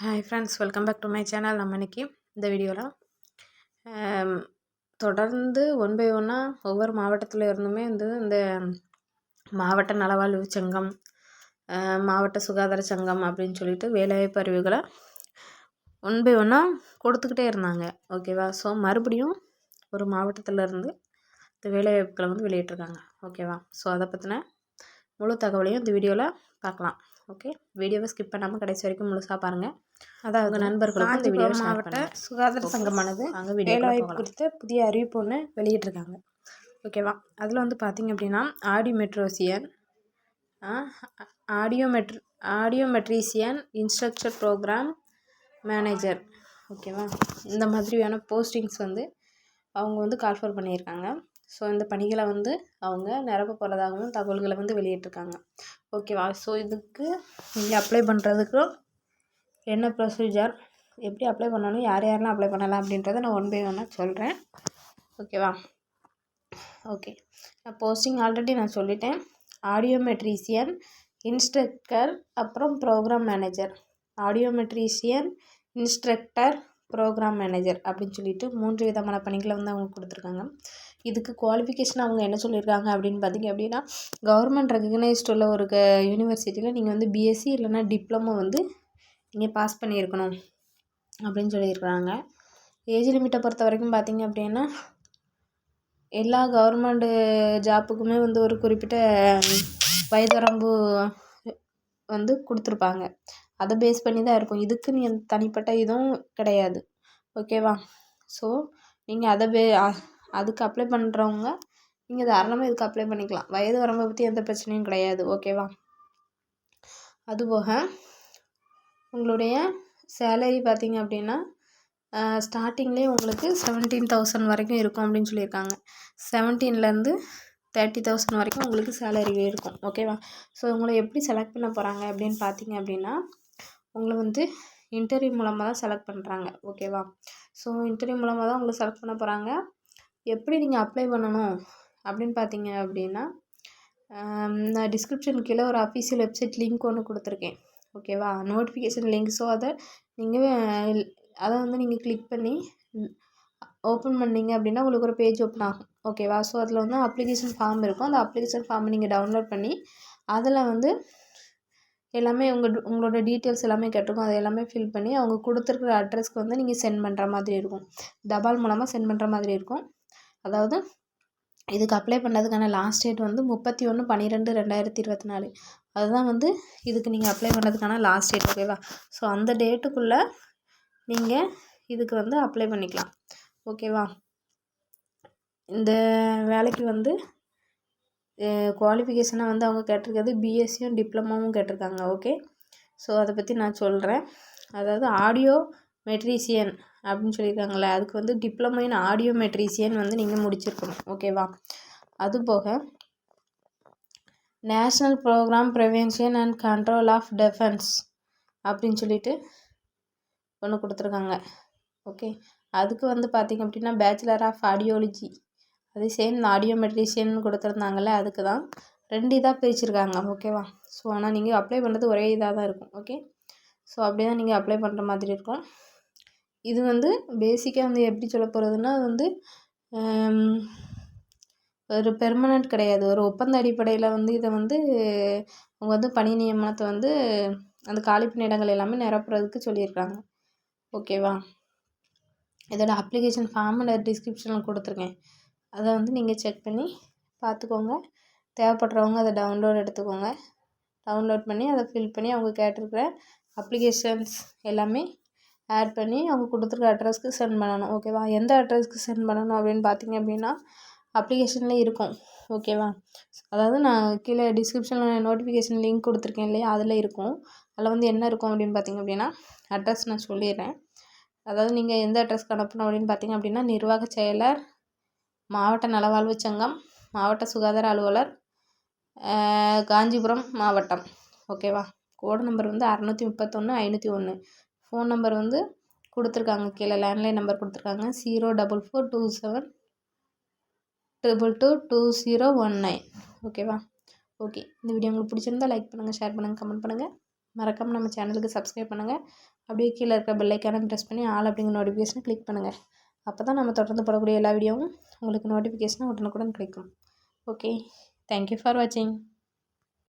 Hi friends welcome back to my channel நம்ம இன்றைக்கி இந்த வீடியோவில் தொடர்ந்து ஒன் பை ஒன்னாக ஒவ்வொரு மாவட்டத்தில் இருந்துமே வந்து இந்த மாவட்ட நலவாழ்வு சங்கம் மாவட்ட சுகாதார சங்கம் அப்படின்னு சொல்லிட்டு வேலைவாய்ப்பு அறிவுகளை ஒன் பை ஒன்னாக கொடுத்துக்கிட்டே இருந்தாங்க. ஓகேவா ஸோ மறுபடியும் ஒரு மாவட்டத்தில் இருந்து இந்த வேலைவாய்ப்புகளை வந்து வெளியிட்டிருக்காங்க. ஓகேவா ஸோ அதை பற்றின முழு தகவலையும் இந்த வீடியோவில் பார்க்கலாம். ஓகே? வீடியோவை ஸ்கிப் பண்ணாமல் கடைசி வரைக்கும் முழுசாக பாருங்கள் அதாவது நண்பர்களுக்கு இந்த வீடியோ மாவட்ட சுகாதார சங்கமானது அங்கே வேலைவாய்ப்பு குறித்த புதிய அறிவிப்பு ஒன்று வெளியிட்டிருக்காங்க. ஓகேவா? அதில் வந்து பார்த்தீங்க அப்படின்னா audiometrician audiometry audiometrician instructor programme manager. ஓகேவா? இந்த மாதிரியான போஸ்டிங்ஸ் வந்து அவங்க வந்து கால்ஃபர் பண்ணியிருக்காங்க. ஸோ இந்த பணிகளை வந்து அவங்க நிரப்ப போகிறதாகவும் தகவல்களை வந்து வெளியிட்டிருக்காங்க. ஓகேவா ஸோ இதுக்கு நீங்கள் அப்ளை பண்ணுறதுக்கு என்ன ப்ரொசீஜர் எப்படி அப்ளை பண்ணணும்? யார் யாரெல்லாம் அப்ளை பண்ணலாம்? அப்படின்றத நான் ஒன் பை ஒன்னாக சொல்கிறேன் ஓகேவா ஓகே நான் போஸ்டிங் ஆல்ரெடி நான் சொல்லிட்டேன். ஆடியோமெட்ரீசியன் இன்ஸ்ட்ரக்டர் அப்புறம் programme manager audiometrician instructor programme manager அப்படின்னு சொல்லிட்டு மூன்று விதமான பணிகளை வந்து அவங்க கொடுத்துருக்காங்க. இதுக்கு குவாலிஃபிகேஷன் அவங்க என்ன சொல்லியிருக்காங்க அப்படின்னு பார்த்தீங்க அப்படின்னா கவர்மெண்ட் ரெகக்னைஸ்ட் உள்ள ஒரு க யூனிவர்சிட்டியில் நீங்கள் வந்து பிஎஸ்சி இல்லைன்னா டிப்ளமோ வந்து நீங்கள் பாஸ் பண்ணியிருக்கணும் அப்படின்னு சொல்லியிருக்கிறாங்க. ஏஜ் லிமிட்டை பொறுத்த வரைக்கும் பார்த்தீங்க அப்படின்னா எல்லா கவர்மெண்ட்டு ஜாப்புக்குமே வந்து ஒரு குறிப்பிட்ட வயது வரம்பு வந்து கொடுத்துருப்பாங்க. அதை பேஸ் பண்ணி தான் இருக்கும். இதுக்குன்னு நீ தனிப்பட்ட இதுவும் கிடையாது. ஓகேவா ஸோ நீங்கள் அதை பே அதுக்கு அப்ளை பண்ணுறவங்க நீங்கள் தாராளமாக இதுக்கு அப்ளை பண்ணிக்கலாம். வயது வரம்பை பற்றி எந்த பிரச்சனையும் கிடையாது. ஓகேவா அதுபோக உங்களுடைய சேலரி பார்த்தீங்க அப்படின்னா ஸ்டார்டிங்லேயே உங்களுக்கு செவன்டீன் தௌசண்ட் வரைக்கும் இருக்கும் அப்படின்னு சொல்லியிருக்காங்க. செவன்டீன்லேருந்து தேர்ட்டி தௌசண்ட் வரைக்கும் உங்களுக்கு சேலரி இருக்கும். ஓகேவா ஸோ உங்களை எப்படி செலக்ட் பண்ண போகிறாங்க அப்படின்னு பார்த்தீங்க அப்படின்னா உங்களை வந்து இன்டர்வியூ மூலமாக தான் செலக்ட் பண்ணுறாங்க ஓகேவா ஸோ இன்டர்வியூ மூலமாக தான் உங்களை செலக்ட் பண்ண போகிறாங்க எப்படி நீங்கள் அப்ளை பண்ணணும் அப்படின்னு பார்த்தீங்க அப்படின்னா நான் டிஸ்கிரிப்ஷன் கீழே ஒரு அஃபீஷியல் வெப்சைட் லிங்க் ஒன்று கொடுத்துருக்கேன். ஓகேவா நோட்டிஃபிகேஷன் லிங்க் ஸோ அதை நீங்கள் அதை வந்து நீங்கள் கிளிக் பண்ணி ஓப்பன் பண்ணீங்க அப்படின்னா உங்களுக்கு ஒரு பேஜ் ஓப்பன் ஆகும். ஓகேவா ஸோ அதில் வந்து அப்ளிகேஷன் ஃபார்ம் இருக்கும். அந்த அப்ளிகேஷன் ஃபார்மை நீங்கள் டவுன்லோட் பண்ணி அதில் வந்து எல்லாமே உங்கள் உங்களோட டீட்டெயில்ஸ் எல்லாமே கேட்டிருக்கும் அதை எல்லாமே ஃபில் பண்ணி அவங்க கொடுத்துருக்குற அட்ரஸ்க்கு வந்து நீங்கள் சென்ட் பண்ணுற மாதிரி இருக்கும். தபால் மூலமாக சென்ட் பண்ணுற மாதிரி இருக்கும். அதாவது இதுக்கு அப்ளை பண்ணதுக்கான லாஸ்ட் டேட் வந்து முப்பத்தி ஒன்று பன்னிரெண்டு ரெண்டாயிரத்தி இருபத்தி நாலு அதுதான் வந்து இதுக்கு நீங்கள் அப்ளை பண்ணதுக்கான லாஸ்ட் டேட் ஓகேவா ஸோ அந்த டேட்டுக்குள்ளே நீங்கள் இதுக்கு வந்து அப்ளை பண்ணிக்கலாம். ஓகேவா இந்த வேலைக்கு வந்து குவாலிஃபிகேஷனாக வந்து அவங்க கேட்டிருக்கிறது பிஎஸ்சியும் டிப்ளமாவும் கேட்டிருக்காங்க ஓகே ஸோ அதை பற்றி நான் சொல்கிறேன் அதாவது ஆடியோ மெட்ரீசியன் அப்படின்னு சொல்லியிருக்காங்களே அதுக்கு வந்து டிப்ளமோ இன் ஆடியோ மெட்ரீசியன் வந்து நீங்கள் முடிச்சிருக்கணும். ஓகேவா அதுபோக national programme prevention and control of defence அப்படின்னு சொல்லிட்டு ஒன்று கொடுத்துருக்காங்க. ஓகே அதுக்கு வந்து பார்த்திங்க அப்படின்னா பேச்சுலர் ஆஃப் ஆடியோலஜி அது சேம் இந்த ஆடியோ மெட்ரிஷியன் கொடுத்துருந்தாங்கல்ல அதுக்கு தான் ரெண்டு இதாக பிரிச்சிருக்காங்க. ஓகேவா ஸோ ஆனால் நீங்கள் அப்ளை பண்ணுறது ஒரே இதாக தான் இருக்கும். ஓகே ஸோ அப்படி தான் நீங்கள் அப்ளை பண்ணுற மாதிரி இருக்கும். இது வந்து பேசிக்காக வந்து எப்படி சொல்ல போகிறதுனா அது வந்து ஒரு பெர்மனண்ட் கிடையாது. ஒரு ஒப்பந்த அடிப்படையில் வந்து இதை வந்து அவங்க வந்து பணி நியமனத்தை வந்து அந்த காலி பணியிடங்கள் எல்லாமே நிரப்புறதுக்கு சொல்லியிருக்காங்க. ஓகேவா இதோட அப்ளிகேஷன் ஃபார்ம் நான் டிஸ்கிரிப்ஷனில் கொடுத்துருக்கேன். அதை வந்து நீங்கள் செக் பண்ணி பார்த்துக்கோங்க. தேவைப்படுறவங்க அதை டவுன்லோட் எடுத்துக்கோங்க. டவுன்லோட் பண்ணி அதை ஃபில் பண்ணி அவங்க கேட்டிருக்கிற அப்ளிகேஷன்ஸ் எல்லாமே ஆட் பண்ணி அவங்க கொடுத்துருக்க அட்ரஸ்க்கு சென்ட் பண்ணணும். ஓகேவா எந்த அட்ரஸ்க்கு சென்ட் பண்ணணும் அப்படின்னு பார்த்தீங்க அப்படின்னா அப்ளிகேஷனில் இருக்கும். ஓகேவா அதாவது நான் கீழே டிஸ்கிரிப்ஷனில் நோட்டிஃபிகேஷன் லிங்க் கொடுத்துருக்கேன் இல்லையா? அதில் இருக்கும். அதில் வந்து என்ன இருக்கும் அப்படின்னு பார்த்தீங்க அப்படின்னா அட்ரஸ் நான் சொல்லிடுறேன். அதாவது நீங்கள் எந்த அட்ரஸ்க்கு அனுப்பணும் அப்படின்னு பார்த்தீங்க அப்படின்னா நிர்வாக செயலர் மாவட்ட நலவாழ்வு சங்கம் மாவட்ட சுகாதார அலுவலர் காஞ்சிபுரம் மாவட்டம். ஓகேவா கோடு நம்பர் வந்து அறநூற்றி முப்பத்தொன்று ஐநூற்றி ஒன்று ஃபோன் நம்பர் வந்து கொடுத்துருக்காங்க. கீழே லேண்ட்லைன் நம்பர் கொடுத்துருக்காங்க. Zero double four two seven triple two two zero one nine ஓகேவா ஓகே இந்த வீடியோ உங்களுக்கு பிடிச்சிருந்தா லைக் பண்ணுங்கள் ஷேர் பண்ணுங்கள் கமெண்ட் பண்ணுங்கள் மறக்காமல் நம்ம சேனலுக்கு சப்ஸ்கிரைப் பண்ணுங்கள் அப்படியே கீழே இருக்கிற பெல்லைக்கான ப்ரெஸ் பண்ணி ஆல் அப்படிங்கிற நோட்டிஃபிகேஷனை கிளிக் பண்ணுங்கள் அப்போ தான் நம்ம தொடர்ந்து போடக்கூடிய எல்லா வீடியோவும் உங்களுக்கு நோட்டிஃபிகேஷனாக உடனுக்குடன் கிடைக்கும். ஓகே தேங்க்யூ ஃபார் வாட்சிங்